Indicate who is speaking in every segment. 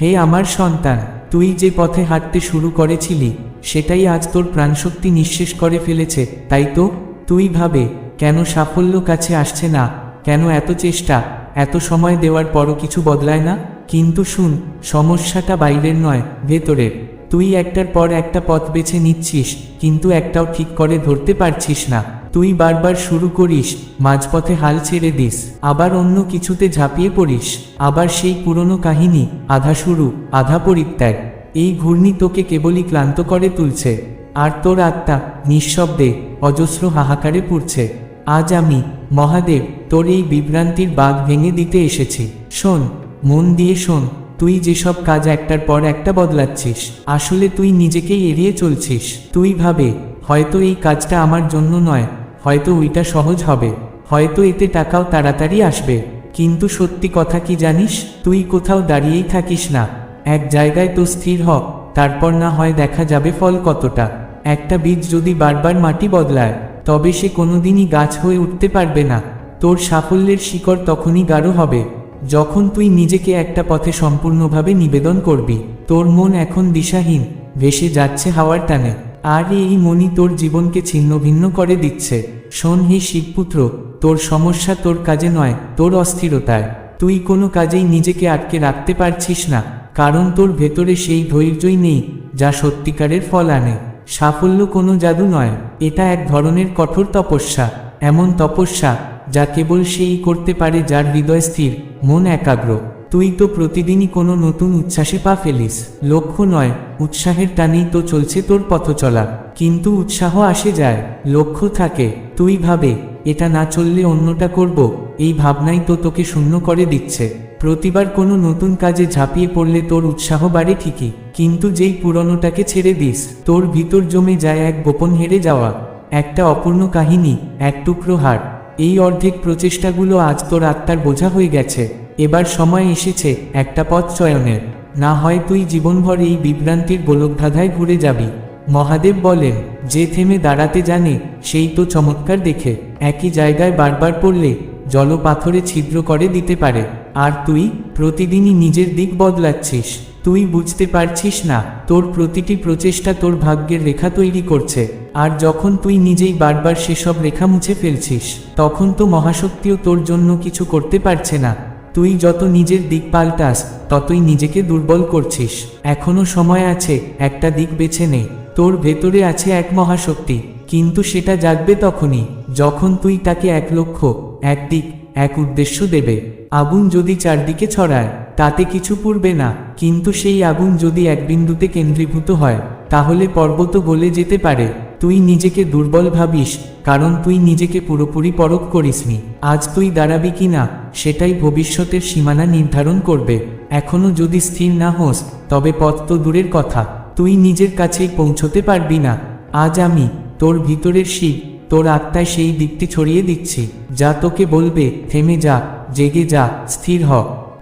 Speaker 1: হে আমার সন্তান, তুই যে পথে হাঁটতে শুরু করেছিলি, সেটাই আজ তোর প্রাণশক্তি নিঃশেষ করে ফেলেছে, তাই তো? তুই ভাবে, কেন সাফল্য কাছে আসছে না? কেন এত চেষ্টা, এত সময় দেওয়ার পরও কিছু বদলায় না? কিন্তু শুন, সমস্যাটা বাইরের নয়, ভেতরের। তুই একটার পর একটা পথ বেছে নিচ্ছিস, কিন্তু একটাও ঠিক করে ধরতে পারছিস না। তুই বারবার শুরু করিস, মাঝপথে হাল ছেড়ে দিস, আবার অন্য কিছুতে ঝাঁপিয়ে পড়িস, আবার সেই পুরনো কাহিনী, আধা শুরু, আধা পরিত্যাগ, এই ঘূর্ণি তোকে কেবলই ক্লান্ত করে তুলছে, আর তোর আত্মা নিঃশব্দে অজস্র হাহাকারে পুড়ছে, আজ আমি, মহাদেব, তোর এই বিভ্রান্তির বাঘ ভেঙে দিতে এসেছি, শোন, মন দিয়ে শোন, তুই যেসব কাজ একটার পর একটা বদলাচ্ছিস, আসলে তুই নিজেকেই এড়িয়ে চলছিস, তুই ভাবে, হয়তো এই কাজটা আমার জন্য নয় হয়তো ওইটা সহজ হবে, হয়তো এতে টাকাও তাড়াতাড়ি আসবে। কিন্তু সত্যি কথা কি জানিস? তুই কোথাও দাঁড়িয়েই থাকিস না। এক জায়গায় তো স্থির হ, তারপর না হয় দেখা যাবে ফল কতটা। একটা বীজ যদি বারবার মাটি বদলায়, তবে সে কোনোদিনই গাছ হয়ে উঠতে পারবে না। তোর সাফল্যের শিকড় তখনই গাঢ় হবে, যখন তুই নিজেকে একটা পথে সম্পূর্ণভাবে নিবেদন করবি। তোর মন এখন দিশাহীন, ভেসে যাচ্ছে হাওয়ার টানে। আর এই মনই তোর জীবনকে ছিন্ন ভিন্ন করে দিচ্ছে। শোন হি শিবপুত্র তোর সমস্যা তোর কাজে নয়, তোর অস্থিরতায়। তুই কোনো কাজেই নিজেকে আটকে রাখতে পারছিস না, কারণ তোর ভেতরে সেই ধৈর্যই নেই, যা সত্যিকারের ফল আনে। সাফল্য কোনো জাদু নয়, এটা এক ধরনের কঠোর তপস্যা, এমন তপস্যা যা কেবল সেই করতে পারে যার হৃদয় স্থির, মন একাগ্র। তুই তো প্রতিদিনই কোনো নতুন উচ্ছ্বাসে পা ফেলিস। লক্ষ্য নয়, উৎসাহের টানেই তো চলছে তোর পথ চলা। কিন্তু উৎসাহ আসে যায়, লক্ষ্য থাকে, তুই ভাবে, এটা না চললে অন্যটা করব, এই ভাবনাই তো তোকে শূন্য করে দিচ্ছে। প্রতিবার কোনো নতুন কাজে ঝাঁপিয়ে পড়লে তোর উৎসাহ বাড়ে ঠিকই, কিন্তু যেই পুরনোটাকে ছেড়ে দিস, তোর ভিতর জমে যায় এক গোপন হেরে যাওয়া, একটা অপূর্ণ কাহিনী, এক টুকরো হার। এই অর্ধেক প্রচেষ্টাগুলো আজ তোর আত্মার বোঝা হয়ে গেছে। এবার সময় এসেছে একটা পথ চয়নের। না হয় তুই জীবনভর এই বিভ্রান্তির গোলকধাঁধায় ঘুরে যাবি। মহাদেব বলেন, যে থেমে দাঁড়াতে জানে, সেই তো চমৎকার দেখে। একই জায়গায় বারবার পড়লে জল পাথরে ছিদ্র করে দিতে পারে। আর তুই প্রতিদিনই নিজের দিক বদলাচ্ছিস। তুই বুঝতে পারছিস না, তোর প্রতিটি প্রচেষ্টা তোর ভাগ্যের রেখা তৈরি করছে। আর যখন তুই নিজেই বারবার সেসব রেখা মুছে ফেলছিস, তখন তো মহাশক্তিও তোর জন্য কিছু করতে পারছে না। তুই যত নিজের দিক পাল্টাস, ততই নিজেকে দুর্বল করছিস। এখনও সময় আছে, একটা দিক বেছে নে। তোর ভেতরে আছে এক মহাশক্তি, কিন্তু সেটা জাগবে তখনই, যখন তুই তাকে এক লক্ষ্য, এক দিক, এক উদ্দেশ্য দেবে। আগুন যদি চারদিকে ছড়ায়, তাতে কিছু পুড়বে না, কিন্তু সেই আগুন যদি এক বিন্দুতে কেন্দ্রীভূত হয়, তাহলে পর্বত গলে যেতে পারে। তুই নিজেকে দুর্বল ভাবিস, কারণ তুই নিজেকে পুরোপুরি পরখ করিসনি। আজ তুই দাঁড়াবি কি না, সেটাই ভবিষ্যতের সীমানা নির্ধারণ করবে। এখনও যদি স্থির না হোস, তবে পথ তো দূরের কথা। তুই নিজের কাছেই পৌঁছতে পারবি না। আজ আমি, তোর ভিতরের শিব, তোর আত্মায় সেই দিকটি ছড়িয়ে দিচ্ছি, যা তোকে বলবে, থেমে যা, জেগে যা, স্থির হ।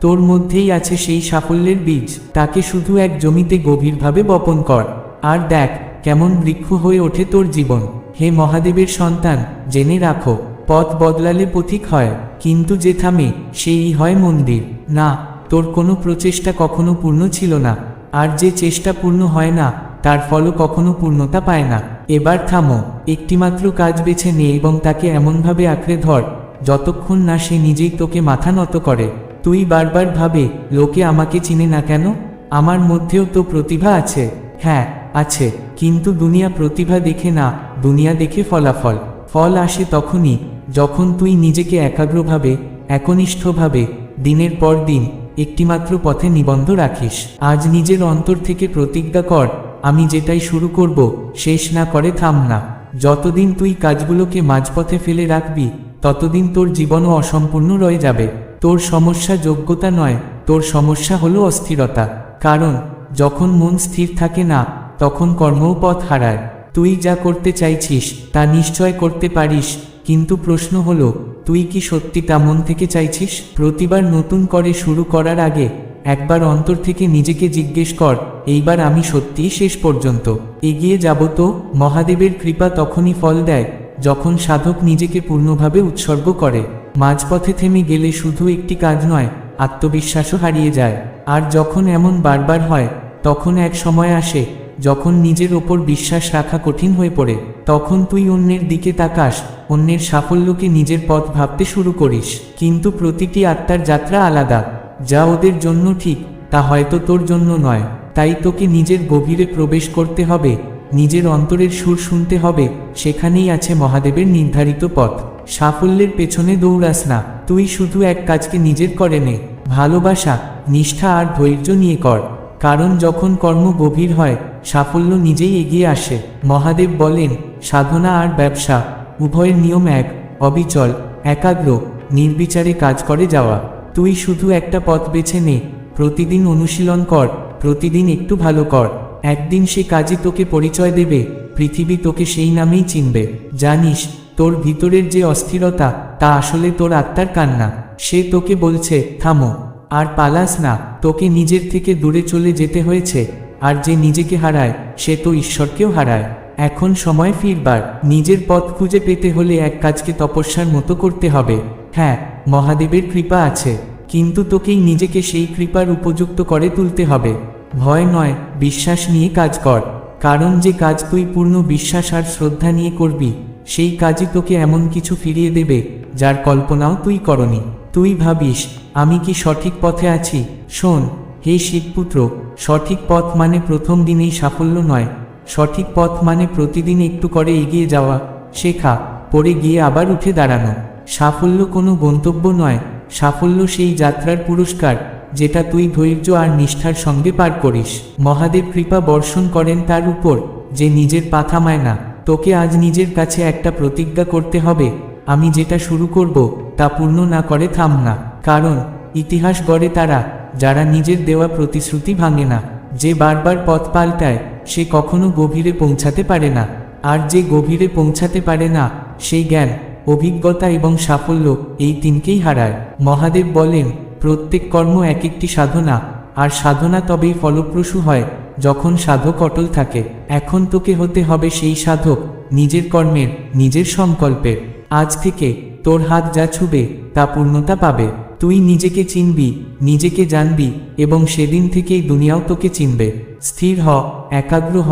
Speaker 1: তোর মধ্যেই আছে সেই সাফল্যের বীজ, তাকে শুধু এক জমিতে গভীরভাবে বপন কর। আর দেখ কেমন বৃক্ষ হয়ে ওঠে তোর জীবন? হে মহাদেবের সন্তান, জেনে রাখো, পথ বদলালে পথিক হয়, কিন্তু যে থামে সেই হয় মন্দির। না, তোর কোনো প্রচেষ্টা কখনো পূর্ণ ছিল না, আর যে চেষ্টা পূর্ণ হয় না, তার ফলও কখনো পূর্ণতা পায় না। এবার থামো, একটিমাত্র কাজ বেছে নে এবং তাকে এমনভাবে আঁকড়ে ধর, যতক্ষণ না সে নিজেই তোকে মাথা নত করে। তুই বারবার ভাবে, লোকে আমাকে চিনে না কেন? আমার মধ্যেও তো প্রতিভা আছে। হ্যাঁ আছে, কিন্তু দুনিয়া প্রতিভা দেখে না, দুনিয়া দেখে ফলাফল। ফল আসে তখনই, যখন তুই নিজেকে একাগ্রভাবে, একনিষ্ঠভাবে, দিনের পর দিন, একটিমাত্র পথে নিবন্ধ রাখিস। আজ নিজের অন্তর থেকে প্রতিজ্ঞা কর, আমি যেটাই শুরু করব, শেষ না করে থাম না। যতদিন তুই কাজগুলোকে মাঝপথে ফেলে রাখবি, ততদিন তোর জীবনও অসম্পূর্ণ রয়ে যাবে। তোর সমস্যা যোগ্যতা নয়, তোর সমস্যা হলো অস্থিরতা। কারণ, যখন মন স্থির থাকে না তখন কর্মও পথ হারায়। তুই যা করতে চাইছিস, তা নিশ্চয় করতে পারিস, কিন্তু প্রশ্ন হলো, তুই কি সত্যি তা মন থেকে চাইছিস? প্রতিবার নতুন করে শুরু করার আগে, একবার অন্তর থেকে নিজেকে জিজ্ঞেস কর, এইবার আমি সত্যিই শেষ পর্যন্ত। এগিয়ে যাব তো, মহাদেবের কৃপা তখনই ফল দেয়, যখন সাধক নিজেকে পূর্ণভাবে উৎসর্গ করে। মাঝপথে থেমে গেলে শুধু একটি কাজ নয়, আত্মবিশ্বাসও হারিয়ে যায়। আর যখন এমন বারবার হয়, তখন এক সময় আসে যখন নিজের ওপর বিশ্বাস রাখা কঠিন হয়ে পড়ে, তখন তুই অন্যের দিকে তাকাস, অন্যের সাফল্যকে নিজের পথ ভাবতে শুরু করিস। কিন্তু প্রতিটি আত্মার যাত্রা আলাদা। যা ওদের জন্য ঠিক, তা হয়তো তোর জন্য নয়। তাই তোকে নিজের গভীরে প্রবেশ করতে হবে, নিজের অন্তরের সুর শুনতে হবে, সেখানেই আছে মহাদেবের নির্ধারিত পথ। সাফল্যের পেছনে দৌড়াস না, তুই শুধু এক কাজকে নিজের করে নে। ভালোবাসা, নিষ্ঠা আর ধৈর্য নিয়ে কর। কারণ যখন কর্ম গভীর হয় সাফল্য নিজেই এগিয়ে আসে। মহাদেব বলেন, সাধনা আর ব্যবসা, উভয়ের নিয়ম এক, অবিচল, একাগ্র, নির্বিচারে কাজ করে যাওয়া। তুই শুধু একটা পথ বেছে নে, প্রতিদিন অনুশীলন কর, প্রতিদিন একটু ভালো কর। একদিন সে কাজই তোকে পরিচয় দেবে, পৃথিবী তোকে সেই নামেই চিনবে। জানিস, তোর ভিতরের যে অস্থিরতা, তা আসলে তোর আত্মার কান্না। সে তোকে বলছে, থামো, আর পালাস না, তোকে নিজের থেকে দূরে চলে যেতে হয়েছে। আর যে নিজেকে হারায়, সে তো ঈশ্বরকেও হারায়। এখন সময় ফিরবার, নিজের পথ খুঁজে পেতে হলে এক কাজকে তপস্যার মতো করতে হবে। হ্যাঁ মহাদেবের কৃপা আছে, কিন্তু তোকেই নিজেকে সেই কৃপার উপযুক্ত করে তুলতে হবে। ভয় নয়, বিশ্বাস নিয়ে কাজ কর। কারণ যে কাজ তুই পূর্ণ বিশ্বাস আর শ্রদ্ধা নিয়ে করবি, সেই কাজই তোকে এমন কিছু ফিরিয়ে দেবে, যার কল্পনাও তুই করনি। তুই ভাবিস, আমি কি সঠিক পথে আছি? শোন হে শিবপুত্র সঠিক পথ মানে প্রথম দিনেই সাফল্য নয়। সঠিক পথ মানে প্রতিদিন একটু করে এগিয়ে যাওয়া, শেখা পরে গিয়ে আবার উঠে দাঁড়ানো। সাফল্য কোনো গন্তব্য নয়। সাফল্য সেই যাত্রার পুরস্কার, যেটা তুই ধৈর্য আর নিষ্ঠার সঙ্গে পার করিস। মহাদেব কৃপা বর্ষণ করেন তার উপর, যে নিজের পা থামায় না। তোকে আজ নিজের কাছে একটা প্রতিজ্ঞা করতে হবে। আমি যেটা শুরু করব, তা পূর্ণ না করে থাম না। কারণ, ইতিহাস গড়ে তারা যারা নিজের দেওয়া প্রতিশ্রুতি ভাঙে না, যে বারবার পথ পাল্টায়, সে কখনো গভীরে পৌঁছাতে পারে না। আর যে গভীরে পৌঁছাতে পারে না, সেই জ্ঞান, অভিজ্ঞতা এবং সাফল্য এই তিনকেই হারায়। মহাদেব বলেন, প্রত্যেক কর্ম এক একটি সাধনা, আর সাধনা তবেই ফলপ্রসূ হয়, যখন সাধক অটল থাকে। এখন তোকে হতে হবে সেই সাধক, নিজের কর্মের, নিজের সংকল্পের। আজ থেকে তোর হাত যা ছুবে, তা পূর্ণতা পাবে। তুই নিজেকে চিনবি, নিজেকে জানবি এবং সেদিন থেকেই দুনিয়াও তোকে চিনবে। স্থির হ, একাগ্র হ,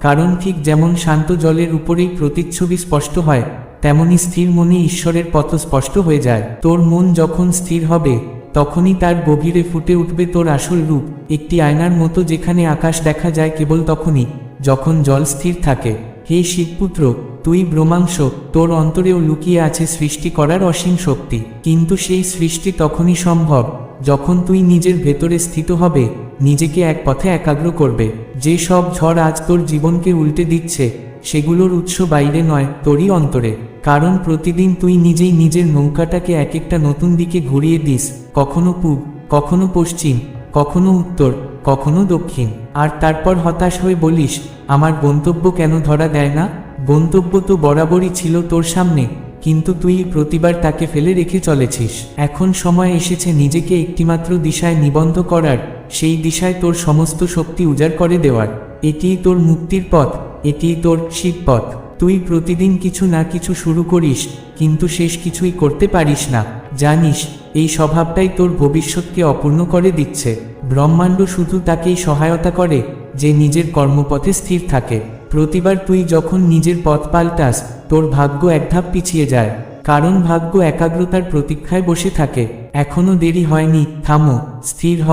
Speaker 1: কারণ ঠিক যেমন শান্ত জলের উপরেই প্রতিচ্ছবি স্পষ্ট হয়, তেমনি স্থির মনে ঈশ্বরের পথ স্পষ্ট হয়ে যায়। তোর মন যখন স্থির হবে, তখনই তার গভীরে ফুটে উঠবে তোর আসল রূপ, একটি আয়নার মতো যেখানে আকাশ দেখা যায় কেবল তখনই, যখন জল স্থির থাকে। হে শিবপুত্র, তুই ব্রহ্মাংশ, তোর অন্তরেও লুকিয়ে আছে সৃষ্টি করার অসীম শক্তি। কিন্তু সেই সৃষ্টি তখনই সম্ভব, যখন তুই নিজের ভেতরে স্থিত হবে, নিজেকে এক পথে একাগ্র করবে। যে সব ঝড় আজ তোর জীবনকে উল্টে দিচ্ছে, সেগুলোর উৎস বাইরে নয়, তোরই অন্তরে। কারণ প্রতিদিন তুই নিজেই নিজের নৌকাটাকে এক একটা নতুন দিকে ঘুরিয়ে দিস, কখনো পূব, কখনো পশ্চিম, কখনো উত্তর। কখনো দক্ষিণ। আর তারপর হতাশ হয়ে বলিস, আমার গন্তব্য কেন ধরা দেয় না? গন্তব্য তো বরাবরই ছিল তোর সামনে, কিন্তু তুই প্রতিবার তাকে ফেলে রেখে চলেছিস। এখন সময় এসেছে নিজেকে একটিমাত্র দিশায় নিবন্ধ করার, সেই দিশায় তোর সমস্ত শক্তি উজাড় করে দেওয়ার। এটিই তোর মুক্তির পথ এটিই তোর শিব পথ। তুই প্রতিদিন কিছু না কিছু শুরু করিস, কিন্তু শেষ কিছুই করতে পারিস না। জানিস, এই স্বভাবটাই তোর ভবিষ্যৎকে অপূর্ণ করে দিচ্ছে। ব্রহ্মাণ্ড শুধু তাকেই সহায়তা করে যে নিজের কর্মপথে স্থির থাকে। প্রতিবার তুই যখন নিজের পথ পাল্টাস, তোর ভাগ্য এক ধাপ পিছিয়ে যায়। কারণ ভাগ্য একাগ্রতার প্রতীক্ষায় বসে থাকে। এখনও দেরি হয়নি, থামো, স্থির হ,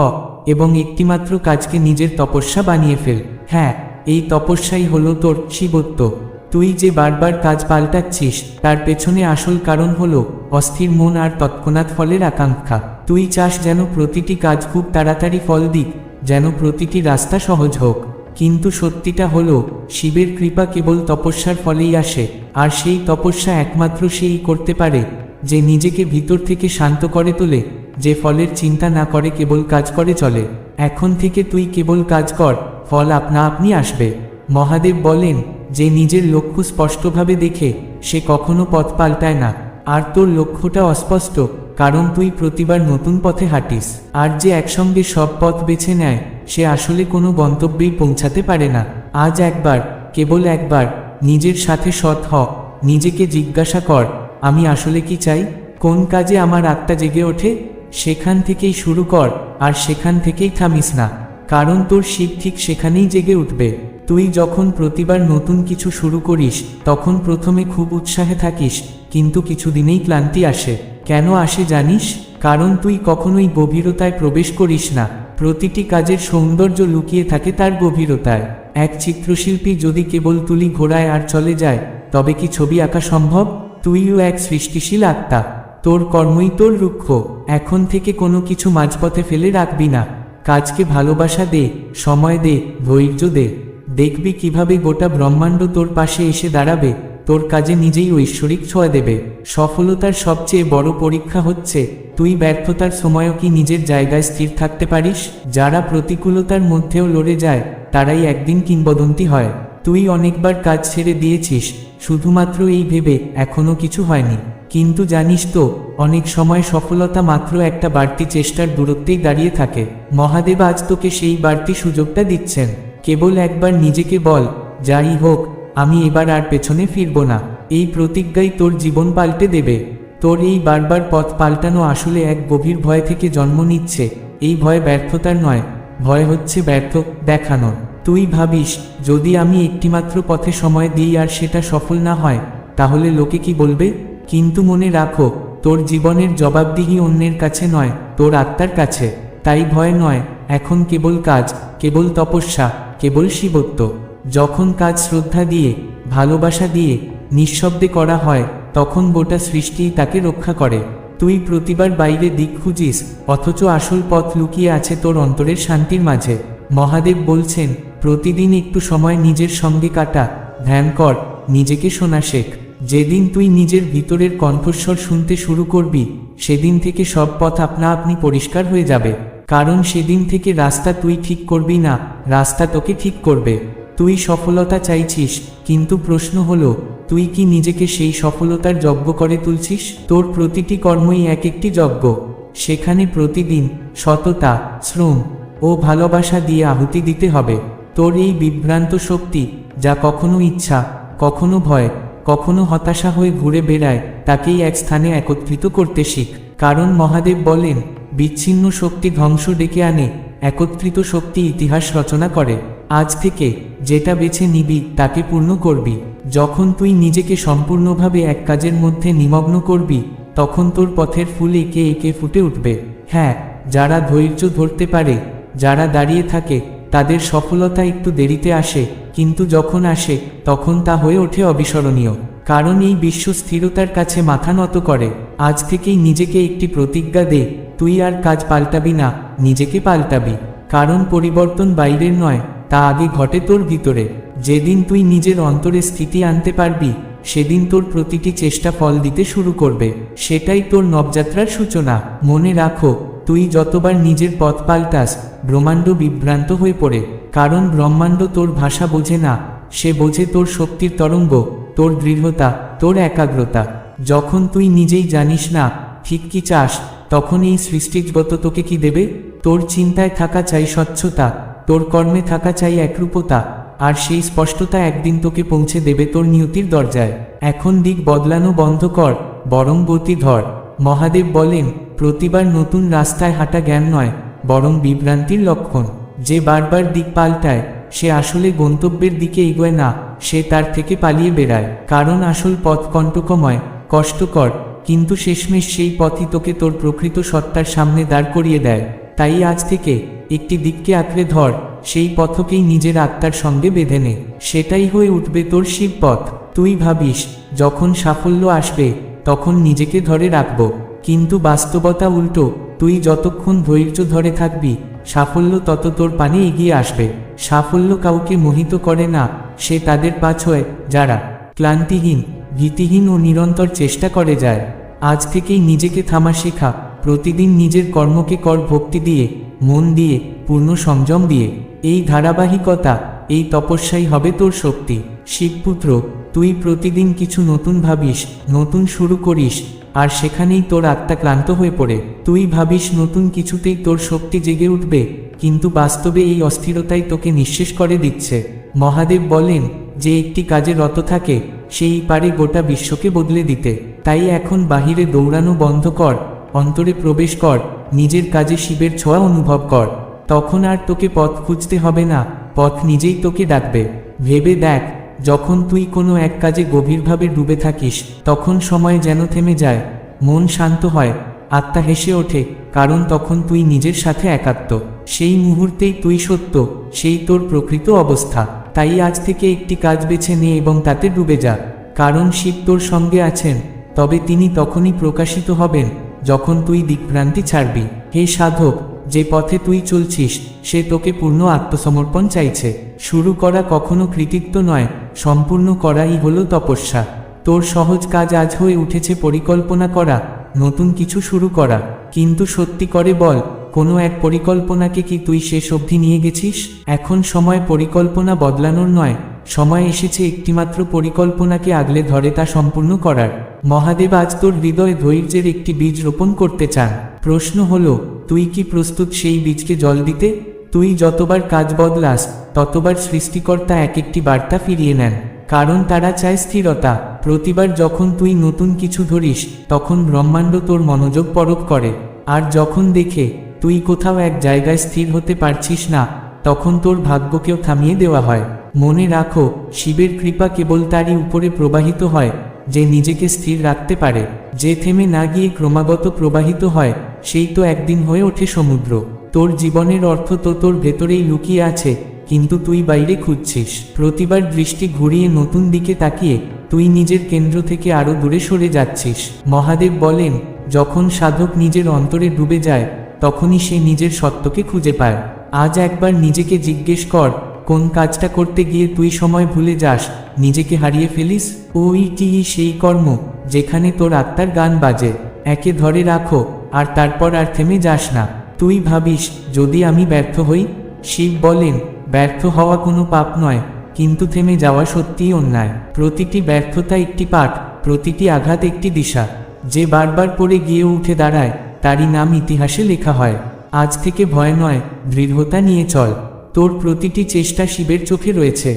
Speaker 1: এবং একটিমাত্র কাজকে নিজের তপস্যা বানিয়ে ফেল। হ্যাঁ এই তপস্যাই হলো তোর শিবত্ব। তুই যে বারবার কাজ পাল্টাচ্ছিস, তার পেছনে আসল কারণ হলো অস্থির মন আর তৎক্ষণাৎ ফলের আকাঙ্ক্ষা। তুই চাস যেন প্রতিটি কাজ খুব তাড়াতাড়ি ফল দিক, যেন প্রতিটি রাস্তা সহজ হোক। কিন্তু সত্যিটা হলো, শিবের কৃপা কেবল তপস্যার ফলেই আসে, আর সেই তপস্যা একমাত্র সেই করতে পারে, যে নিজেকে ভিতর থেকে শান্ত করে তোলে, যে ফলের চিন্তা না করে কেবল কাজ করে চলে। এখন থেকে তুই কেবল কাজ কর, ফল আপনা আপনি আসবে। মহাদেব বলেন যে নিজের লক্ষ্য স্পষ্টভাবে দেখে সে কখনো পথ পাল্টায় না। আর তোর লক্ষ্যটা অস্পষ্ট, কারণ তুই প্রতিবার নতুন পথে হাঁটিস। আর যে একসঙ্গে সব পথ বেছে নেয়, সে আসলে কোনো গন্তব্যেই পৌঁছাতে পারে না। আজ একবার, কেবল একবার, নিজের সাথে সৎ হ, নিজেকে জিজ্ঞাসা কর, আমি আসলে কি চাই? কোন কাজে আমার আত্মা জেগে ওঠে? সেখান থেকেই শুরু কর, আর সেখান থেকেই থামিস না। কারণ তোর শিব ঠিক সেখানেই জেগে উঠবে। তুই যখন প্রতিবার নতুন কিছু শুরু করিস, তখন প্রথমে খুব উৎসাহে থাকিস, কিন্তু কিছুদিনেই ক্লান্তি আসে। কেন আসে জানিস? কারণ তুই কখনোই গভীরতায় প্রবেশ করিস না। প্রতিটি কাজের সৌন্দর্য লুকিয়ে থাকে তার গভীরতায়। এক চিত্রশিল্পী যদি কেবল তুলি ঘোড়ায় আর চলে যায়, তবে কি ছবি আঁকা সম্ভব? তুইও এক সৃষ্টিশীল আত্মা। তোর কর্মই তোর রুক্ষ। এখন থেকে কোনো কিছু মাঝপথে ফেলে রাখবি না। কাজকে ভালোবাসা দে, সময় দে, ধৈর্য দে। দেখবি কীভাবে গোটা ব্রহ্মাণ্ড তোর পাশে এসে দাঁড়াবে, তোর কাজে নিজেই ঐশ্বরিক ছোঁয়া দেবে। সফলতার সবচেয়ে বড় পরীক্ষা হচ্ছে, তুই ব্যর্থতার সময়ও কি নিজের জায়গায় স্থির থাকতে পারিস? যারা প্রতিকূলতার মধ্যেও লড়ে যায়, তারাই একদিন কিংবদন্তি হয়। তুই অনেকবার কাজ ছেড়ে দিয়েছিস, শুধুমাত্র এই ভেবে এখনও কিছু হয়নি। কিন্তু জানিস তো, অনেক সময় সফলতা মাত্র একটা বাড়তি চেষ্টার দূরত্বেই দাঁড়িয়ে থাকে। মহাদেব আজ তোকে সেই বাড়তি সুযোগটা দিচ্ছেন। কেবল একবার নিজেকে বল, যাই হোক, আমি এবার আর পেছনে ফিরব না। এই প্রতিজ্ঞাই তোর জীবন পাল্টে দেবে। তোর এই বারবার পথ পাল্টানো আসলে এক গভীর ভয় থেকে জন্ম নিচ্ছে। এই ভয় ব্যর্থতার নয়, ভয় হচ্ছে ব্যর্থ দেখানোর। তুই ভাবিস, যদি আমি একটিমাত্র পথে সময় দিই আর সেটা সফল না হয়, তাহলে লোকে কি বলবে? কিন্তু মনে রাখো, তোর জীবনের জবাবদিহি অন্যের কাছে নয়, তোর আত্মার কাছে। তাই ভয় নয়, এখন কেবল কাজ, কেবল তপস্যা, কেবল শিবত্ব। যখন কাজ শ্রদ্ধা দিয়ে, ভালোবাসা দিয়ে, নিঃশব্দে করা হয়, তখন গোটা সৃষ্টিই তাকে রক্ষা করে। তুই প্রতিবার বাইরে দিক খুঁজিস, অথচ আসল পথ লুকিয়ে আছে তোর অন্তরের শান্তির মাঝে। মহাদেব বলছেন, প্রতিদিন একটু সময় নিজের সঙ্গে কাটা। ধ্যান কর, নিজেকে শোনা শেখ। যেদিন তুই নিজের ভিতরের কণ্ঠস্বর শুনতে শুরু করবি, সেদিন থেকে সব পথ আপনা আপনি পরিষ্কার হয়ে যাবে। কারণ সেদিন থেকে রাস্তা তুই ঠিক করবি না, রাস্তা তোকে ঠিক করবে। তুই সফলতা চাইছিস, কিন্তু প্রশ্ন হলো, তুই কি নিজেকে সেই সফলতার যজ্ঞ করে তুলছিস? তোর প্রতিটি কর্মই এক একটি যজ্ঞ। সেখানে প্রতিদিন সততা, শ্রম ও ভালোবাসা দিয়ে আহুতি দিতে হবে। তোর এই বিভ্রান্ত শক্তি, যা কখনো ইচ্ছা, কখনো ভয়, কখনো হতাশা হয়ে ঘুরে বেড়ায়, তাকেই এক স্থানে একত্রিত করতে শিখ। কারণ মহাদেব বলেন, বিচ্ছিন্ন শক্তি ধ্বংস ডেকে আনে, একত্রিত শক্তি ইতিহাস রচনা করে। আজ থেকে, যেটা বেছে নিবি, তাকে পূর্ণ করবি। যখন তুই নিজেকে সম্পূর্ণভাবে এক কাজের মধ্যে নিমগ্ন করবি, তখন তোর পথের ফুল একে একে ফুটে উঠবে। হ্যাঁ যারা ধৈর্য ধরতে পারে যারা দাঁড়িয়ে থাকে, তাদের সফলতা একটু দেরিতে আসে, কিন্তু যখন আসে, তখন তা হয়ে ওঠে অবিস্মরণীয়। কারণ এই বিশ্ব স্থিরতার কাছে মাথা নত করে। আজ থেকেই নিজেকে একটি প্রতিজ্ঞা দে, তুই আর কাজ পাল্টাবি না, নিজেকে পাল্টাবি। কারণ পরিবর্তন বাইরের নয়, তা আগে ঘটে তোর ভিতরে। যেদিন তুই নিজের অন্তরে স্থিতি আনতে পারবি, সেদিন তোর প্রতিটি চেষ্টা ফল দিতে শুরু করবে। সেটাই তোর নবযাত্রার সূচনা। মনে রাখো তুই যতবার নিজের পথ পাল্টাস, ব্রহ্মাণ্ড বিভ্রান্ত হয়ে পড়ে, কারণ ব্রহ্মাণ্ড তোর ভাষা বোঝে না, সে বোঝে তোর শক্তির তরঙ্গ, তোর দৃঢ়তা, তোর একাগ্রতা। যখন তুই নিজেই জানিস না, ঠিক কি চাস, তখন এই সৃষ্টিগত তোকে কি দেবে? তোর চিন্তায় থাকা চাই স্বচ্ছতা, তোর কর্মে থাকা চাই একরূপতা, আর সেই স্পষ্টতা একদিন তোকে পৌঁছে দেবে তোর নিয়তির দরজায়। এখন দিক বদলানো বন্ধ কর, বরং গতি ধর। মহাদেব বলেন প্রতিবার নতুন রাস্তায় হাঁটা জ্ঞান নয়, বরং বিভ্রান্তির লক্ষণ। যে বারবার দিক পাল্টায়, সে আসলে গন্তব্যের দিকে এগোয় না, সে তার থেকে পালিয়ে বেড়ায়। কারণ আসল পথ কণ্টকময়, কষ্টকর, কিন্তু শেষমেশ সেই পথই তোকে তোর প্রকৃত সত্তার সামনে দাঁড় করিয়ে দেয়। তাই আজ থেকে একটি দিককে আঁকড়ে ধর, সেই পথকেই নিজের আত্মার সঙ্গে বেঁধে নে। সেটাই হয়ে উঠবে তোর শিব পথ। তুই ভাবিস, যখন সাফল্য আসবে, তখন নিজেকে ধরে রাখব। কিন্তু বাস্তবতা উল্টো, তুই যতক্ষণ ধৈর্য ধরে থাকবি, সাফল্য তত তোর পানে এগিয়ে আসবে। সাফল্য কাউকে মোহিত করে না, সে তাদের পাছ হয়, যারা ক্লান্তিহীন, ভীতিহীন ও নিরন্তর চেষ্টা করে যায়। আজ থেকেই নিজেকে থামা শেখা, প্রতিদিন নিজের কর্মকে কর ভক্তি দিয়ে, মন দিয়ে, পূর্ণ সংযম দিয়ে। এই ধারাবাহিকতা, এই তপস্যাই হবে তোর শক্তি। শিবপুত্র, তুই প্রতিদিন কিছু নতুন ভাবিস, নতুন শুরু করিস আর সেখানেই তোর আত্মা ক্লান্ত হয়ে পড়ে। তুই ভাবিস নতুন কিছুতেই তোর শক্তি জেগে উঠবে, কিন্তু বাস্তবে এই অস্থিরতাই তোকে নিঃশেষ করে দিচ্ছে। মহাদেব বলেন, যে একটি কাজে রত থাকে, সেই পারে গোটা বিশ্বকে বদলে দিতে। তাই এখন বাহিরে দৌড়ানো বন্ধ কর, অন্তরে প্রবেশ কর, নিজের কাজে শিবের ছোঁয়া অনুভব কর। তখন আর তোকে পথ খুঁজতে হবে না, পথ নিজেই তোকে ডাকবে। ভেবে দেখ যখন তুই কোনো এক কাজে গভীরভাবে ডুবে থাকিস, তখন সময় যেন থেমে যায়, মন শান্ত হয়, আত্মা হেসে ওঠে, কারণ তখন তুই নিজের সাথে একাত্ম। সেই মুহূর্তেই তুই সত্য, সেই তোর প্রকৃত অবস্থা। তাই আজ থেকে একটি কাজ বেছে নে এবং তাতে ডুবে যা। কারণ শিব তোর সঙ্গে আছেন, তবে তিনি তখনই প্রকাশিত হবেন, যখন তুই দিকভ্রান্তি ছাড়বি। হে সাধক যে পথে তুই চলছিস, সে তোকে পূর্ণ আত্মসমর্পণ চাইছে। শুরু করা কখনো কৃতিত্ব নয়, সম্পূর্ণ করাই হলো তপস্যা। তোর সহজ কাজ আজ হয়ে উঠেছে পরিকল্পনা করা, নতুন কিছু শুরু করা। কিন্তু সত্যি করে বল, কোনো এক পরিকল্পনাকে কি তুই শেষ অবধি নিয়ে গেছিস? এখন সময় পরিকল্পনা বদলানোর নয়। সময় এসেছে একটিমাত্র পরিকল্পনাকে আগলে ধরে তা সম্পূর্ণ করার। মহাদেব আজ তোর হৃদয়ে ধৈর্যের একটি বীজ রোপণ করতে চান। প্রশ্ন হলো, তুই কি প্রস্তুত সেই বীজকে জল দিতে? তুই যতবার কাজ বদলাস, ততবার সৃষ্টিকর্তা এক একটি বার্তা ফিরিয়ে নেন। কারণ তারা চায় স্থিরতা। প্রতিবার যখন তুই নতুন কিছু ধরিস, তখন ব্রহ্মাণ্ড তোর মনোযোগ পরক করে। আর যখন দেখে, তুই কোথাও এক জায়গায় স্থির হতে পারছিস না, তখন তোর ভাগ্যকেও থামিয়ে দেওয়া হয়। মনে রাখো, শিবের কৃপা কেবল তারই উপরে প্রবাহিত হয়, যে নিজেকে স্থির রাখতে পারে। যে থেমে না গিয়ে ক্রমাগত প্রবাহিত হয়, সেই তো একদিন হয়ে ওঠে সমুদ্র। তোর জীবনের অর্থ তো তোর ভেতরেই লুকিয়ে আছে, কিন্তু তুই বাইরে খুঁজছিস। প্রতিবার দৃষ্টি ঘুরিয়ে নতুন দিকে তাকিয়ে, তুই নিজের কেন্দ্র থেকে আরও দূরে সরে যাচ্ছিস। মহাদেব বলেন, যখন সাধক নিজের অন্তরে ডুবে যায়, তখনই সে নিজের সত্যকে খুঁজে পায়। আজ একবার নিজেকে জিজ্ঞেস কর কোন কাজটা করতে গিয়ে তুই সময় ভুলে যাস, নিজেকে হারিয়ে ফেলিস? ওইটি সেই কর্ম যেখানে তোর আত্মার গান বাজে? একে ধরে রাখো, আর তারপর আর থেমে যাস না। তুই ভাবিস, যদি আমি ব্যর্থ হই? শিব বলেন, ব্যর্থ হওয়া কোনো পাপ নয়, কিন্তু থেমে যাওয়া সত্যিই অন্যায়। প্রতিটি ব্যর্থতা একটি পাঠ, প্রতিটি আঘাত একটি দিশা। যে বারবার পড়ে গিয়ে উঠে দাঁড়ায়, তারই নাম ইতিহাসে লেখা হয়। আজ থেকে ভয় নয়, দৃঢ়তা নিয়ে চল। তোর প্রতিটি চেষ্টা শিবের চোখে রয়েছে,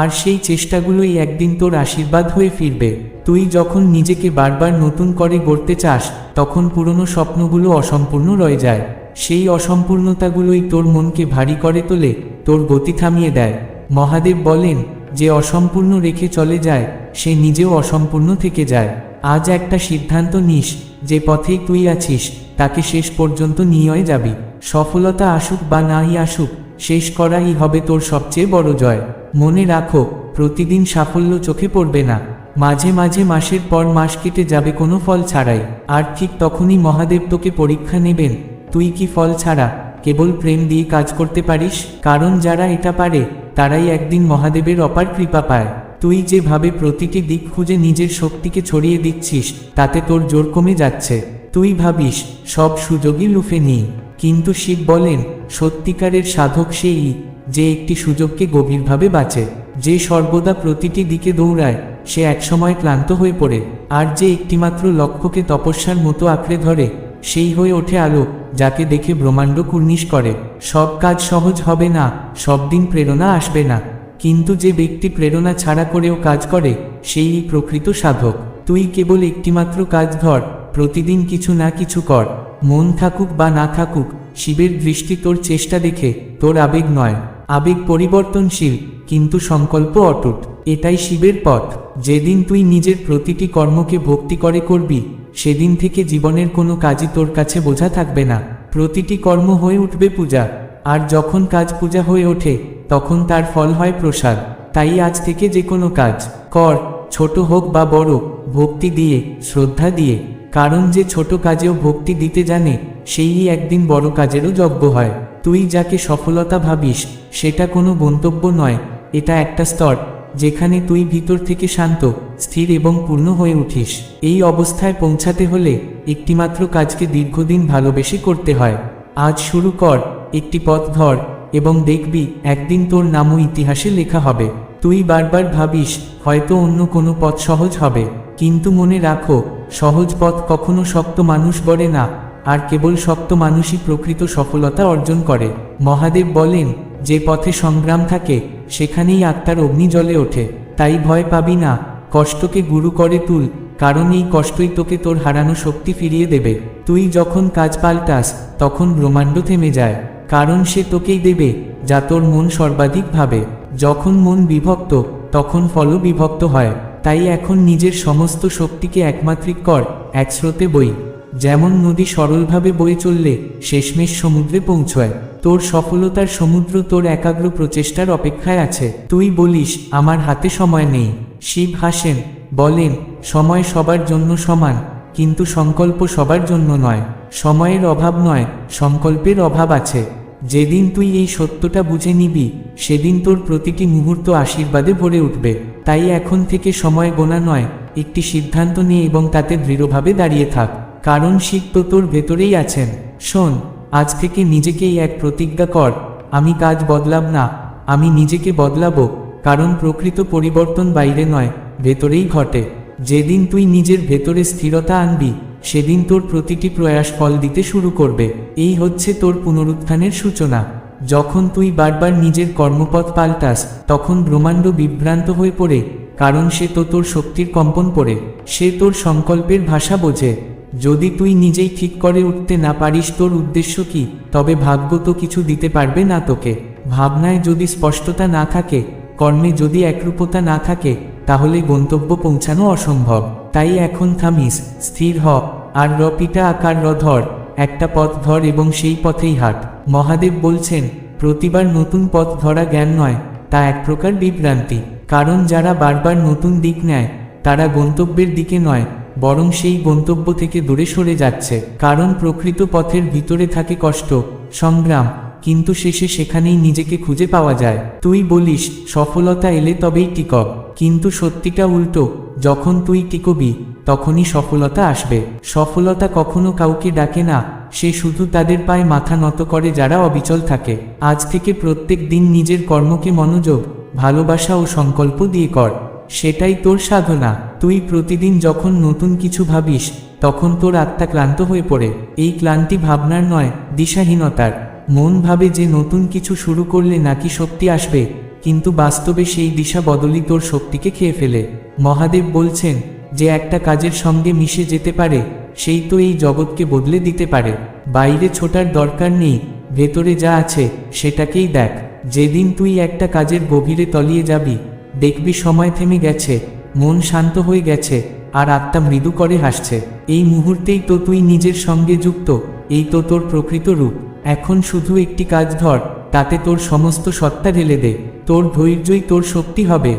Speaker 1: আর সেই চেষ্টাগুলোই একদিন তোর আশীর্বাদ হয়ে ফিরবে। তুই যখন নিজেকে বারবার নতুন করে গড়তে চাস, তখন পুরনো স্বপ্নগুলো অসম্পূর্ণ রয়ে যায়। সেই অসম্পূর্ণতাগুলোই তোর মনকে ভারী করে তোলে, তোর গতি থামিয়ে দেয়। মহাদেব বলেন, যে অসম্পূর্ণ রেখে চলে যায়, সে নিজেও অসম্পূর্ণ থেকে যায়। আজ একটা সিদ্ধান্ত নিস, যে পথেই তুই আছিস, তাকে শেষ পর্যন্ত নিয়ে যাবি। সফলতা আসুক বা নাই আসুক শেষ করাই হবে তোর সবচেয়ে বড় জয়। মনে রাখো, প্রতিদিন সাফল্য চোখে পড়বে না। মাঝে মাঝে মাসের পর মাস কেটে যাবে কোনো ফল ছাড়াই। আর ঠিক তখনই মহাদেব তোকে পরীক্ষা নেবেন। তুই কি ফল ছাড়া কেবল প্রেম দিয়ে কাজ করতে পারিস? কারণ যারা এটা পারে, তারাই একদিন মহাদেবের অপার কৃপা পায়। তুই যেভাবে প্রতিটি দিক খুঁজে নিজের শক্তিকে ছড়িয়ে দিচ্ছিস, তাতে তোর জোর কমে যাচ্ছে। তুই ভাবিস, সব সুযোগই লুফে নিই। কিন্তু শিব বলেন সত্যিকারের সাধক সেই যে একটি সুযোগকে গভীরভাবে বাঁচে, যে সর্বদা প্রতিটি দিকে দৌড়ায়, সে একসময় ক্লান্ত হয়ে পড়ে, আর যে একটিমাত্র লক্ষ্যকে তপস্যার মতো আঁকড়ে ধরে, সেই হয়ে ওঠে আলো, যাকে দেখে ব্রহ্মাণ্ড কুর্নিশ করে, সব কাজ সহজ হবে না, সব দিন প্রেরণা আসবে না, কিন্তু যে ব্যক্তি প্রেরণা ছাড়া করেও কাজ করে, সেই প্রকৃত সাধক। তুই কেবল একটিমাত্র কাজ ধর, প্রতিদিন কিছু না কিছু কর, মন থাকুক বা না থাকুক শিবের দৃষ্টি তোর চেষ্টা দেখে, তোর আবেগ নয়। আবেগ পরিবর্তনশীল, কিন্তু সংকল্প অটুট। এটাই শিবের পথ। যেদিন তুই নিজের প্রতিটি কর্মকে ভক্তি করে করবি, সেদিন থেকে জীবনের কোনো কাজই তোর কাছে বোঝা থাকবে না। প্রতিটি কর্ম হয়ে উঠবে পূজা। আর যখন কাজ পূজা হয়ে ওঠে, তখন তার ফল হয় প্রসাদ। তাই আজ থেকে যে কোনো কাজ, কর, ছোট হোক বা বড়, ভক্তি দিয়ে, শ্রদ্ধা দিয়ে। কারণ যে ছোট কাজেও ভক্তি দিতে জানে সেই একদিন বড় কাজেরও যজ্ঞ হয়। তুই যাকে সফলতা ভাবিস, সেটা কোনো গন্তব্য নয়, এটা একটা স্তর, যেখানে তুই ভিতর থেকে শান্ত, স্থির এবং পূর্ণ হয়ে উঠিস। এই অবস্থায় পৌঁছাতে হলে একটিমাত্র কাজকে দীর্ঘদিন ভালোবেসে করতে হয়। আজ শুরু কর, একটি পথ ধর এবং দেখবি একদিন তোর নামও ইতিহাসে লেখা হবে। তুই বারবার ভাবিস, হয়তো অন্য কোনো পথ সহজ হবে। কিন্তু মনে রাখো, সহজ পথ কখনো শক্ত মানুষ গড়ে না। আর কেবল শক্ত মানুষই প্রকৃত সফলতা অর্জন করে। মহাদেব বলেন, যে পথে সংগ্রাম থাকে, সেখানেই আত্মার অগ্নি জ্বলে ওঠে। তাই ভয় পাবি না, কষ্টকে গুরু করে তুল, কারণ এই কষ্টই তোকে তোর হারানো শক্তি ফিরিয়ে দেবে। তুই যখন কাজ পাল্টাস, তখন ব্রহ্মাণ্ড থেমে যায়, কারণ সে তোকেই দেবে, যা তোর মন সর্বাধিক ভাবে। যখন মন বিভক্ত, তখন ফলও বিভক্ত হয়। তাই এখন নিজের সমস্ত শক্তিকে একমাত্রিক কর, এক স্রোতে বই। যেমন নদী সরলভাবে বয়ে চললে শেষমেশ সমুদ্রে পৌঁছয়। তোর সফলতার সমুদ্র তোর একাগ্র প্রচেষ্টার অপেক্ষায় আছে। তুই বলিস, আমার হাতে সময় নেই। শিব হাসেন, বলেন, সময় সবার জন্য সমান, কিন্তু সংকল্প সবার জন্য নয়। সময়ের অভাব নয়, সংকল্পের অভাব আছে। যেদিন তুই এই সত্যটা বুঝে নিবি, সেদিন তোর প্রতিটি মুহূর্ত আশীর্বাদে ভরে উঠবে। তাই এখন থেকে সময় গোনা নয়, একটি সিদ্ধান্ত নিয়ে এবং তাতে দৃঢ়ভাবে দাঁড়িয়ে থাক। কারণ শিব তো তোর ভেতরেই আছেন। শোন, আজ থেকে নিজেকেই এক প্রতিজ্ঞা কর। আমি কাজ বদলাব না, আমি নিজেকে বদলাবো, কারণ প্রকৃত পরিবর্তন বাইরে নয়, ভেতরেই ঘটে। যেদিন তুই নিজের ভেতরে স্থিরতা আনবি, সেদিন তোর প্রতিটি প্রয়াস ফল দিতে শুরু করবে। এই হচ্ছে তোর পুনরুত্থানের সূচনা। যখন তুই বারবার নিজের কর্মপথ পাল্টাস, তখন ব্রহ্মাণ্ড বিভ্রান্ত হয়ে পড়ে, কারণ সে তো তোর শক্তির কম্পন পড়ে। সে তোর সংকল্পের ভাষা বোঝে। যদি তুই নিজেই ঠিক করে উঠতে না পারিস, তোর উদ্দেশ্য কি? তবে ভাগ্য তো কিছু দিতে পারবে না তোকে। ভাবনায় যদি স্পষ্টতা না থাকে, কর্মে যদি একরূপতা না থাকে, তাহলে গন্তব্য পৌঁছানো অসম্ভব। তাই এখন থামিস, স্থির হ, আর রপিটা আকার র ধর, একটা পথ ধর এবং সেই পথেই হাট। মহাদেব বলছেন, প্রতিবার নতুন পথ ধরা জ্ঞান নয়, তা এক প্রকার বিভ্রান্তি। কারণ যারা বারবার নতুন দিক নেয়, তারা গন্তব্যের দিকে নয় বরং সেই গন্তব্য থেকে দূরে সরে যাচ্ছে। কারণ প্রকৃত পথের ভিতরে থাকে কষ্ট, সংগ্রাম, কিন্তু শেষে সেখানেই নিজেকে খুঁজে পাওয়া যায়। তুই বলিস, সফলতা এলে তবেই টিকক। কিন্তু সত্যিটা উল্টো, যখন তুই টিকবি, তখনই সফলতা আসবে। সফলতা কখনো কাউকে ডাকে না, সে শুধু তাদের পায়ে মাথা নত করে যারা অবিচল থাকে। আজ থেকে প্রত্যেক দিন নিজের কর্মকে মনোযোগ, ভালোবাসা ও সংকল্প দিয়ে কর। সেটাই তোর সাধনা। তুই প্রতিদিন যখন নতুন কিছু ভাবিস, তখন তোর আত্মা ক্লান্ত হয়ে পড়ে। এই ক্লান্তি ভাবনার নয়, দিশাহীনতার। মন ভাবে যে নতুন কিছু শুরু করলে নাকি শক্তি আসবে, কিন্তু বাস্তবে সেই দিশা বদলি তোর শক্তিকে খেয়ে ফেলে। মহাদেব বলছেন, যে একটা কাজের সঙ্গে মিশে যেতে পারে, সেই তো এই জগৎকে বদলে দিতে পারে। বাইরে ছোটার দরকার নেই, ভেতরে যা আছে, সেটাকেই দেখ। যেদিন তুই একটা কাজের গভীরে তলিয়ে যাবি দেখবি সময় থেমে গেছে, মন শান্ত হয়ে গেছে, আর আত্মা মৃদু করে হাসছে। এই মুহূর্তেই তো তুই নিজের সঙ্গে যুক্ত, এই তো তোর প্রকৃত রূপ। এখন শুধু একটি কাজ ধর, তাতে তোর সমস্ত সত্তা ঢেলে দে, তোর ধৈর্যই তোর শক্তি হবে।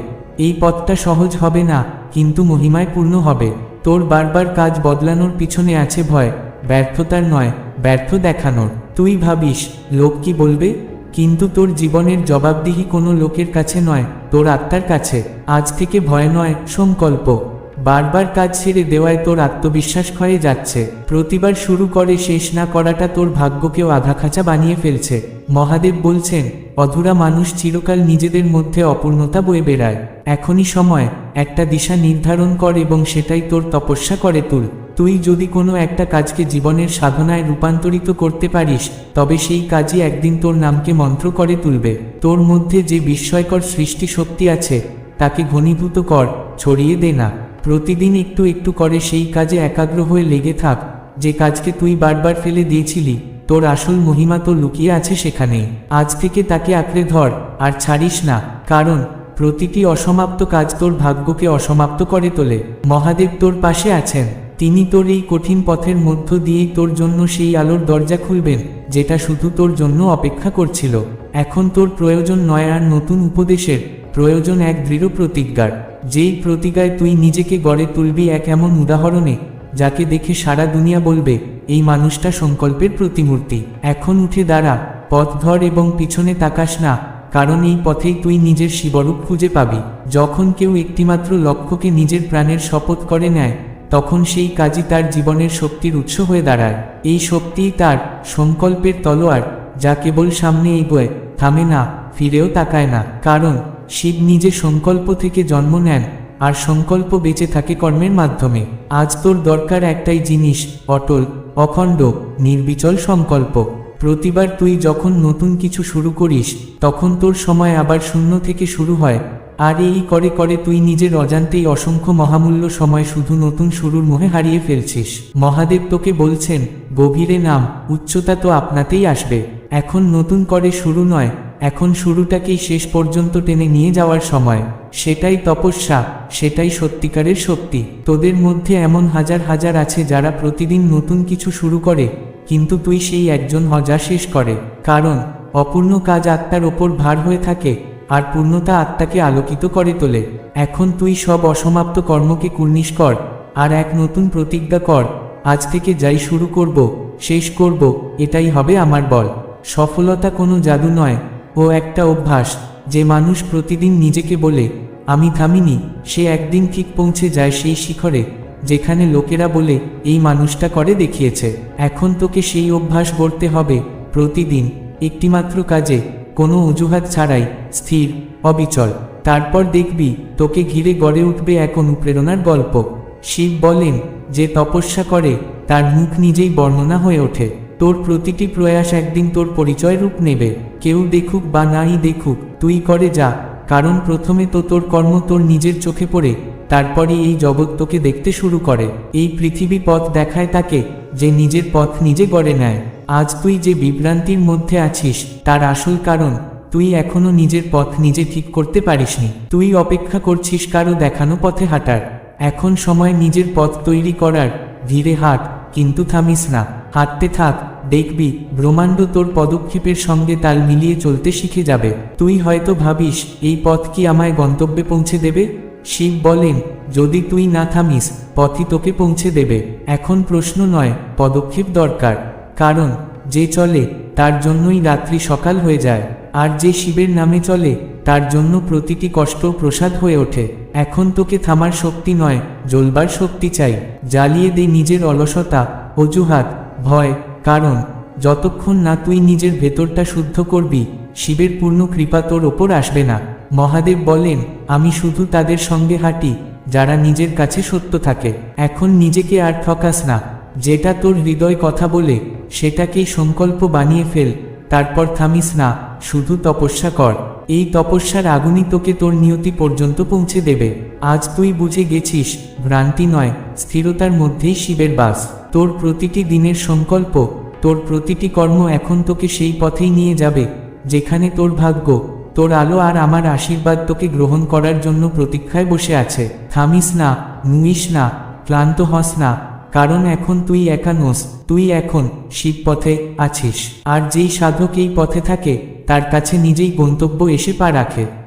Speaker 1: এই পথটা সহজ হবে না, কিন্তু মহিমায় পূর্ণ হবে। তোর বারবার কাজ বদলানোর পিছনে আছে ভয়, ব্যর্থতার নয়, ব্যর্থ দেখানোর। তুই ভাবিস, লোক কি বলবে? কিন্তু তোর জীবনের জবাবদিহি কোনো লোকের কাছে নয়, তোর আত্মার কাছে। আজ থেকে ভয় নয়, সংকল্প। বারবার কাজ ছেড়ে দেওয়ায় তোর আত্মবিশ্বাস ক্ষয়ে যাচ্ছে। প্রতিবার শুরু করে, শেষ না করাটা তোর ভাগ্যকেও আধাখাঁচা বানিয়ে ফেলছে। মহাদেব বলছেন, অধুরা মানুষ চিরকাল নিজেদের মধ্যে অপূর্ণতা বয়ে বেড়ায়। এখনই সময়, একটা দিশা নির্ধারণ কর এবং সেটাই তোর তপস্যা করে তুল। তুই যদি কোনো একটা কাজকে জীবনের সাধনায় রূপান্তরিত করতে পারিস, তবে সেই কাজই একদিন তোর নামকে মন্ত্র করে তুলবে। তোর মধ্যে যে বিস্ময়কর সৃষ্টি শক্তি আছে, তাকে ঘনীভূত কর, ছড়িয়ে দে না। প্রতিদিন একটু একটু করে সেই কাজে একাগ্র হয়ে লেগে থাক। যে কাজকে তুই বারবার ফেলে দিয়েছিলি, তোর আসল মহিমা তো লুকিয়ে আছে সেখানেই। আজ থেকে তাকে আঁকড়ে ধর, আর ছাড়িস না, কারণ প্রতিটি অসমাপ্ত কাজ তোর ভাগ্যকে অসমাপ্ত করে তোলে। মহাদেব তোর পাশে আছেন। তিনি তোর এই কঠিন পথের মধ্য দিয়েই তোর জন্য সেই আলোর দরজা খুলবেন, যেটা শুধু তোর জন্য অপেক্ষা করছিল। এখন তোর প্রয়োজন নয় আর নতুন উপদেশের, প্রয়োজন এক দৃঢ় প্রতিজ্ঞার। যেই প্রতিজ্ঞায় তুই নিজেকে গড়ে তুলবি এক এমন উদাহরণে, যাকে দেখে সারা দুনিয়া বলবে, এই মানুষটা সংকল্পের প্রতিমূর্তি। এখন উঠে দাঁড়া, পথ ধর এবং পিছনে তাকাস না, কারণ এই পথেই তুই নিজের শিবরূপ খুঁজে পাবি। যখন কেউ একটিমাত্র লক্ষ্যকে নিজের প্রাণের শপথ করে নেয় তখন সেই কাজই তার জীবনের শক্তির উৎস হয়ে দাঁড়ায়। এই শক্তিই তার সংকল্পের তলোয়ার, যা কেবল সামনে এগোয়, থামে না, ফিরেও তাকায় না। কারণ, শিব নিজে সংকল্প থেকে জন্ম নেন, আর সংকল্প বেঁচে থাকে কর্মের মাধ্যমে। আজ তোর দরকার একটাই জিনিস, অটল, অখণ্ড, নির্বিচল সংকল্প। প্রতিবার তুই যখন নতুন কিছু শুরু করিস, তখন তোর সময় আবার শূন্য থেকে শুরু হয় আর এই করে করে তুই নিজের অজান্তেই অসংখ্য মহামূল্য সময় শুধু নতুন শুরুর মোহে হারিয়ে ফেলছিস। মহাদেব তোকে বলছেন, গভীরে নাম, উচ্চতা তো আপনাতেই আসবে। এখন নতুন করে শুরু নয়, এখন শুরুটাকেই শেষ পর্যন্ত টেনে নিয়ে যাওয়ার সময়। সেটাই তপস্যা, সেটাই সত্যিকারের শক্তি। তোদের মধ্যে এমন হাজার হাজার আছে যারা প্রতিদিন নতুন কিছু শুরু করে, কিন্তু তুই সেই একজন হজা শেষ করে। কারণ, অপূর্ণ কাজ আত্মার ওপর ভার হয়ে থাকে আর পূর্ণতা আত্মাকে আলোকিত করে তোলে। এখন তুই সব অসমাপ্ত কর্মকে কুর্নিশ কর, আর এক নতুন প্রতিজ্ঞা কর, আজ থেকে যাই শুরু করব, শেষ করব, এটাই হবে আমার বল। সফলতা কোনো জাদু নয়, ও একটা অভ্যাস, যে মানুষ প্রতিদিন নিজেকে বলে, আমি থামিনি সে একদিন ঠিক পৌঁছে যায় সেই শিখরে, যেখানে লোকেরা বলে, এই মানুষটা করে দেখিয়েছে। এখন তোকে সেই অভ্যাস গড়তে হবে, প্রতিদিন, একটিমাত্র কাজে কোনো অজুহাত ছাড়াই, স্থির, অবিচল। তারপর দেখবি, তোকে ঘিরে গড়ে উঠবে এক অনুপ্রেরণার গল্প। শিব বলেন, যে তপস্যা করে, তার মুখ নিজেই বর্ণনা হয়ে ওঠে। তোর প্রতিটি প্রয়াস একদিন তোর পরিচয় রূপ নেবে। কেউ দেখুক বা নাই দেখুক, তুই করে যা। কারণ প্রথমে তো তোর কর্ম তোর নিজের চোখে পড়ে তারপরে এই জগৎ তোকে দেখতে শুরু করে। এই পৃথিবী পথ দেখায় তাকে, যে নিজের পথ নিজে গড়ে নেয়। আজ তুই যে বিভ্রান্তির মধ্যে আছিস, তার আসল কারণ, তুই এখনও নিজের পথ নিজে ঠিক করতে পারিসনি। তুই অপেক্ষা করছিস কারও দেখানো পথে হাঁটার। এখন সময় নিজের পথ তৈরি করার। ধীরে হাঁট, কিন্তু থামিস না। হাঁটতে থাক, দেখবি, ব্রহ্মাণ্ড তোর পদক্ষেপের সঙ্গে তাল মিলিয়ে চলতে শিখে যাবে। তুই হয়তো ভাবিস, এই পথ কি আমায় গন্তব্যে পৌঁছে দেবে? শিব বলেন, যদি তুই না থামিস, পথই তোকে পৌঁছে দেবে। এখন প্রশ্ন নয়, পদক্ষেপ দরকার। কারণ যে চলে, তার জন্যই রাত্রি সকাল হয়ে যায়, আর যে শিবের নামে চলে, তার জন্য প্রতিটি কষ্ট প্রসাদ হয়ে ওঠে। এখন তোকে থামার শক্তি নয়, জ্বলবার শক্তি চাই। জ্বালিয়ে দে নিজের অলসতা, অজুহাত, ভয়, কারণ যতক্ষণ না তুই নিজের ভেতরটা শুদ্ধ করবি, শিবের পূর্ণ কৃপা তোর ওপর আসবে না। মহাদেব বলেন, আমি শুধু তাদের সঙ্গে হাঁটি, যারা নিজের কাছে সত্য থাকে। এখন নিজেকে আর ঠকাস না। যেটা তোর হৃদয় কথা বলে, সেটাকেই সংকল্প বানিয়ে ফেল, তারপর থামিস না, শুধু তপস্যা কর। এই তপস্যার আগুনই তোকে তোর নিয়তি পর্যন্ত পৌঁছে দেবে। আজ তুই বুঝে গেছিস, ভ্রান্তি নয়, স্থিরতার মধ্যেই শিবের বাস। তোর প্রতিটি দিনের সংকল্প, তোর প্রতিটি কর্ম এখন তোকে সেই পথেই নিয়ে যাবে, যেখানে তোর ভাগ্য, তোর আলো আর আমার আশীর্বাদ তোকে গ্রহণ করার জন্য প্রতীক্ষায় বসে আছে। থামিস না, নুইস না, ক্লান্ত হস না কারণ এখন তুই একা নোস, তুই এখন শিবপথে আছিস। আর যেই সাধক এই পথে থাকে, তার কাছে নিজেই গন্তব্য এসে পা রাখে।